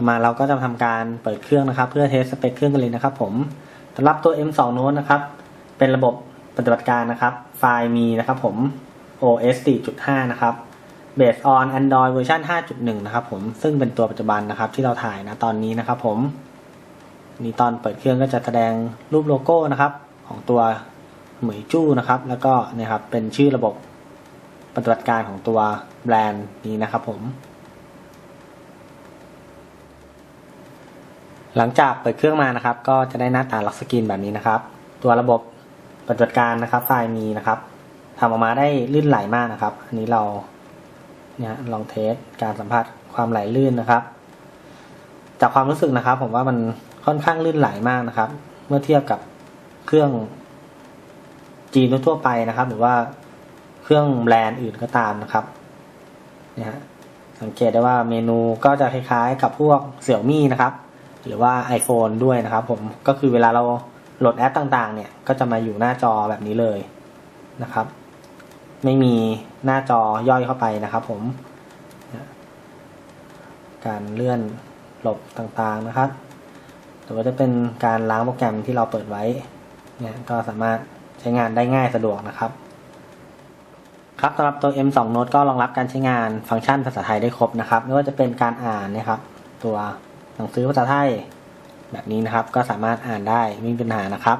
ต่อมาเราก็จะทำการเปิดเครื่องนะครับ เพื่อเทสสเปคเครื่องกันเลยนะครับ ผมสำหรับตัว M2 Note นะครับ เป็นระบบปฏิบัติการนะครับ ไฟล์มีนะครับผม OS 4.5 นะครับ based on Android เวอร์ชัน5.1 นะครับผม ซึ่งเป็นตัวปัจจุบันนะครับที่เราถ่ายนะตอนนี้นะครับผม นี่ตอนเปิดเครื่องก็จะแสดงรูปโลโก้นะครับ ของตัวเหมยจู้นะครับ แล้วก็นี่ยครับเป็นชื่อระบบปฏิบัติการของตัวแบรนด์นี้นะครับผม หลังจากเปิดเครื่องมานะครับ ก็จะได้หน้าตาล็อกสกรีนแบบนี้นะครับ ตัวระบบปฏิบัติการนะครับ ไฟล์มีนะครับทำออกมาได้ลื่นไหลมากนะครับ อันนี้เราเนี่ยลองเทสการสัมผัสความไหลลื่นนะครับ จากความรู้สึกนะครับ ผมว่ามันค่อนข้างลื่นไหลมากนะครับ เมื่อเทียบกับเครื่องจีนทั่วไปนะครับ หรือว่าเครื่องแบรนด์อื่นก็ตามนะครับเนี่ยสังเกตได้ว่าเมนูก็จะคล้ายๆ กับพวกเสี่ยวมี่นะครับ หรือว่า iPhone ด้วยนะครับผมก็คือเวลาเราโหลดแอปต่างๆ เนี่ยก็จะมาอยู่หน้าจอแบบนี้เลยนะครับ ไม่มีหน้าจอย่อยเข้าไปนะครับ ผม การเลื่อนหลบต่างๆนะครับหรือว่าจะเป็นการล้างโปรแกรมที่เราเปิดไว้เนี่ยก็สามารถใช้งานได้ง่ายสะดวกนะครับครับสำหรับตัว M2 Note ก็รองรับการใช้งานฟังก์ชันภาษาไทยได้ครบนะครับ ไม่ว่าจะเป็นการอ่านนะครับ ตัว หนังสือภาษาไทย แบบนี้นะครับ ก็สามารถอ่านได้ไม่มีปัญหานะครับ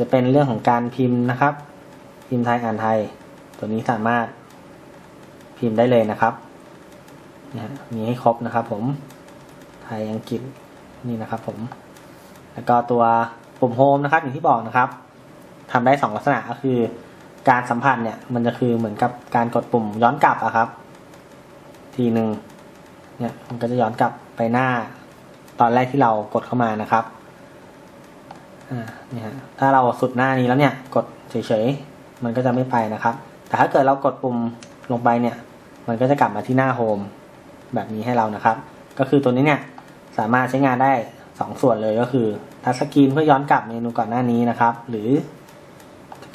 จะเป็นเรื่องของการพิมพ์นะครับ พิมพ์ไทยอ่านไทย ตัวนี้สามารถพิมพ์ได้เลยนะครับนะมีให้ครบนะครับ ผมไทยอังกฤษนี่นะครับ ผม แล้วก็ตัวปุ่มโฮมนะครับ อย่างที่บอกนะครับทำได้สองลักษณะก็คือ การสัมผัสเนี่ย มันจะคือเหมือนกับการกดปุ่มย้อนกลับอะครับ ทีหนึ่งเนี่ยมันก็จะย้อนกลับไปหน้า ตอนแรกที่เรากดเข้ามานะครับนี่ฮะถ้าเราสุดหน้านี้แล้วเนี่ย กดเฉยๆ มันก็จะไม่ไปนะครับ แต่ถ้าเกิดเรากดปุ่มลงไปเนี่ย มันก็จะกลับมาที่หน้าโฮมแบบนี้ให้เรานะครับ ก็คือตัวนี้เนี่ยสามารถใช้งานได้สองส่วนเลยก็คือทัชสกรีนเพื่อย้อนกลับเมนูก่อนหน้านี้นะครับ หรือ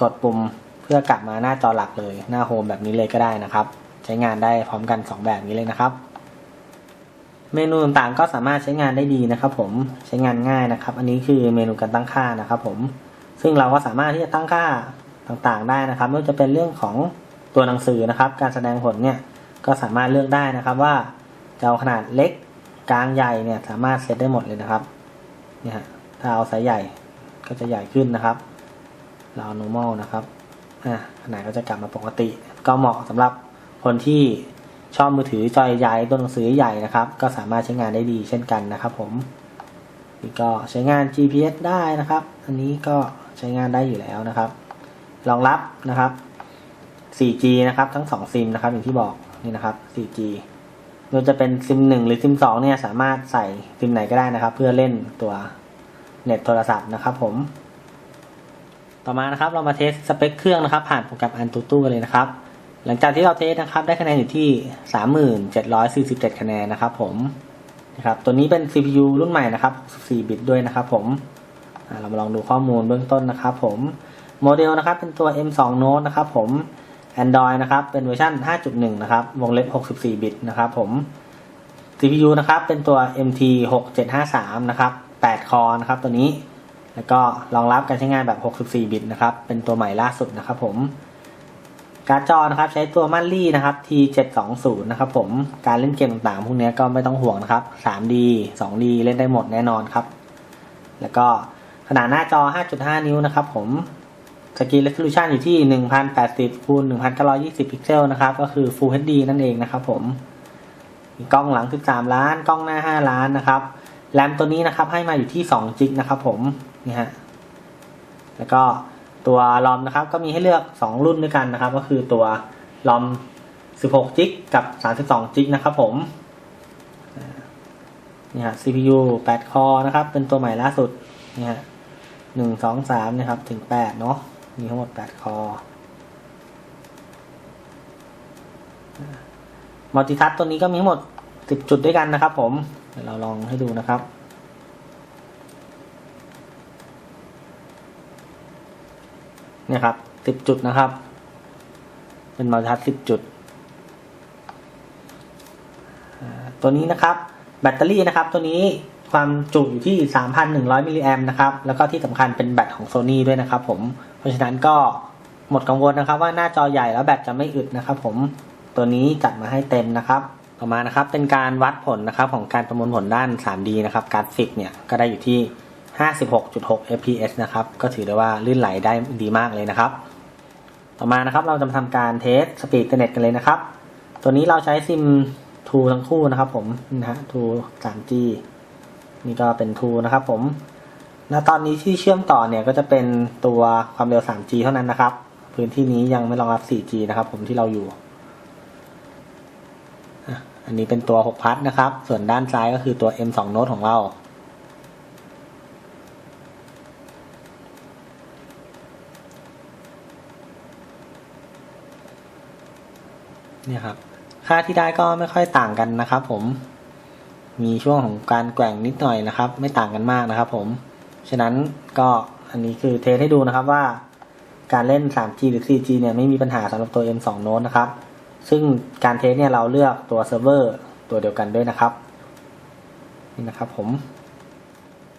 กดปุ่มเพื่อกลับมาหน้าจอหลักเลยหน้าโฮมแบบนี้เลยก็ได้นะครับ ใช้งานได้พร้อมกัน 2 แบบนี้เลยนะครับ เมนูต่างๆก็สามารถใช้งานได้ดีนะครับ ผมใช้งานง่ายนะครับ อันนี้คือเมนูการตั้งค่านะครับ ผมซึ่งเราก็สามารถที่จะตั้งค่าต่างๆได้นะครับไม่ว่าจะเป็นเรื่องของตัวหนังสือนะครับ การแสดงผลเนี่ยก็สามารถเลือกได้นะครับว่าจะเอาขนาดเล็กกลางใหญ่เนี่ยสามารถเซตได้หมดเลยนะครับเนี่ยฮะถ้าเอาไซส์ใหญ่ก็จะใหญ่ขึ้นนะครับ เราเอา normal นะครับอ่าขนาดก็จะกลับมาปกติ ก็เหมาะสำหรับคนที่ ชอบมือถือจอใหญ่ตัวหนังสือใหญ่นะครับ ก็สามารถใช้งานได้ดีเช่นกันนะครับผมนี่ก็ใช้งาน GPS ได้นะครับ อันนี้ก็ใช้งานได้อยู่แล้วนะครับรองรับนะครับ 4G นะครับ ทั้ง2ซิมนะครับอย่างที่บอกนี่นะครับ 4G ไม่ว่าจะเป็นซิมหนึ่งหรือซิมสองเนี่ยสามารถใส่ซิมไหนก็ได้นะครับ เพื่อเล่นตัวเน็ตโทรศัพท์นะครับผม ต่อมานะครับเรามาเทสสเปคเครื่องนะครับ ผ่านโปรแกรม AnTuTu กันเลยนะครับ หลังจากที่เราเทสนะครับ ได้คะแนนอยู่ที่ 3747 คะแนนนะครับผมนะครับตัวนี้เป็น CPU รุ่นใหม่นะครับ64บิตด้วยนะครับผมเรามาลองดูข้อมูลเบื้องต้นนะครับผมโมเดลนะครับเป็นตัว M2 Note นะครับผม Android นะครับเป็นเวอร์ชัน5.1 นะครับวงเล็บ 64 บิตนะครับผม CPU นะครับเป็นตัว MT 6753 นะครับ8คอร์นะครับตัวนี้ แล้วก็รองรับการใช้งานแบบ 64 บิตนะครับเป็นตัวใหม่ล่าสุดนะครับผม การ์ดจอนะครับใช้ตัวมั่นลี่นะครับ T720 นะครับผมการเล่นเกมต่างๆ พวกนี้ก็ไม่ต้องห่วงนะครับ 3D 2D เล่นได้หมดแน่นอนครับ แล้วก็ขนาดหน้าจอ 5.5 นิ้วนะครับผมสกรีนเรสโซลูชันอยู่ที่ 1080คูณ1920 พิกเซลนะครับ ก็คือ Full HD นั่นเองนะครับผมมีกล้องหลัง 13 ล้าน กล้องหน้า 5 ล้านนะครับ แรมตัวนี้นะครับให้มาอยู่ที่2จิกนะครับผม นี่ฮะ แล้วก็ ตัวลอมนะครับก็มีให้เลือก 2 รุ่นด้วยกันนะครับ ก็คือตัวลอม 16จิกกับ32จิกนะครับผมนี่ฮะ CPU 8คอนะครับ เป็นตัวใหม่ล่าสุดนี่ฮะหนึ่งสองสามนะครับ ถึงแปดเนาะมีทั้งหมดแปดคอมัลติทัชตัวนี้ก็มีทั้งหมดสิบจุดด้วยกันนะครับผม เดี๋ยวเราลองให้ดูนะครับ นี่ยครับสิบจุดนะครับ เป็นมัลติทัชสิบจุด ตัวนี้นะครับแบตเตอรี่นะครับ ตัวนี้ความจุอยู่ที่ 3,100 มิลลิแอมนะครับ แล้วก็ที่สำคัญเป็นแบตของ Sony ด้วยนะครับผม เพราะฉะนั้นก็หมดกังวลนะครับ ว่าหน้าจอใหญ่แล้วแบตจะไม่อึดนะครับ ผม ตัวนี้จัดมาให้เต็มนะครับ ต่อมานะครับเป็นการวัดผลนะครับของการประมวลผลด้าน 3D นะครับกราฟิกเนี่ยก็ได้อยู่ที่ 56.6 fps นะครับ ก็ถือได้ว่าลื่นไหลได้ดีมากเลยนะครับ ต่อมานะครับเราจะมาทำการเทสสปีดอินเทอร์เน็ตกันเลยนะครับ ตัวนี้เราใช้ซิม2ทั้งคู่นะครับผมนะฮะ2 3G นี่ก็เป็น2นะครับผมณตอนนี้ที่เชื่อมต่อเนี่ยก็จะเป็นตัวความเร็ว 3G เท่านั้นนะครับ พื้นที่นี้ยังไม่รองรับ 4G นะครับผมที่เราอยู่ อันนี้เป็นตัว 6 พัทนะครับ ส่วนด้านซ้ายก็คือตัว M2 Note ของเรา เนี่ยครับ ค่าที่ได้ก็ไม่ค่อยต่างกันนะครับ ผมมีช่วงของการแกว่งนิดหน่อยนะครับ ไม่ต่างกันมากนะครับ ผม ฉะนั้นก็อันนี้คือเทสให้ดูนะครับว่า การเล่น 3G หรือ 4G เนี่ยไม่มีปัญหาสำหรับตัว M2 Note นะครับ ซึ่งการเทสเนี่ยเราเลือกตัวเซิร์ฟเวอร์ตัวเดียวกันด้วยนะครับนี่นะครับผม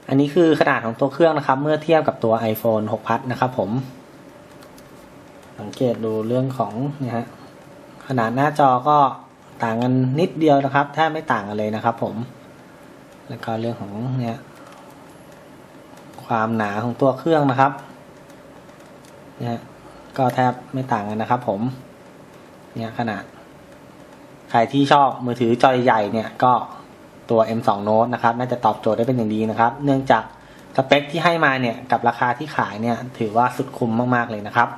อันนี้คือขนาดของตัวเครื่องนะครับ เมื่อเทียบกับตัว iPhone 6พัทนะครับผม สังเกตดูเรื่องของนี่ยฮะ ขนาดหน้าจอก็ต่างกันนิดเดียวนะครับแทบไม่ต่างกันเลยนะครับผม แล้วก็เรื่องของเนี่ยความหนาของตัวเครื่องนะครับเนี่ยก็แทบไม่ต่างกันนะครับ ผม เนี่ยขนาด ใครที่ชอบมือถือจอใหญ่เนี่ยก็ตัว M2 Note นะครับ น่าจะตอบโจทย์ได้เป็นอย่างดีนะครับ เนื่องจากสเปคที่ให้มาเนี่ยกับราคาที่ขายเนี่ยถือว่าสุดคุ้มมากๆเลยนะครับ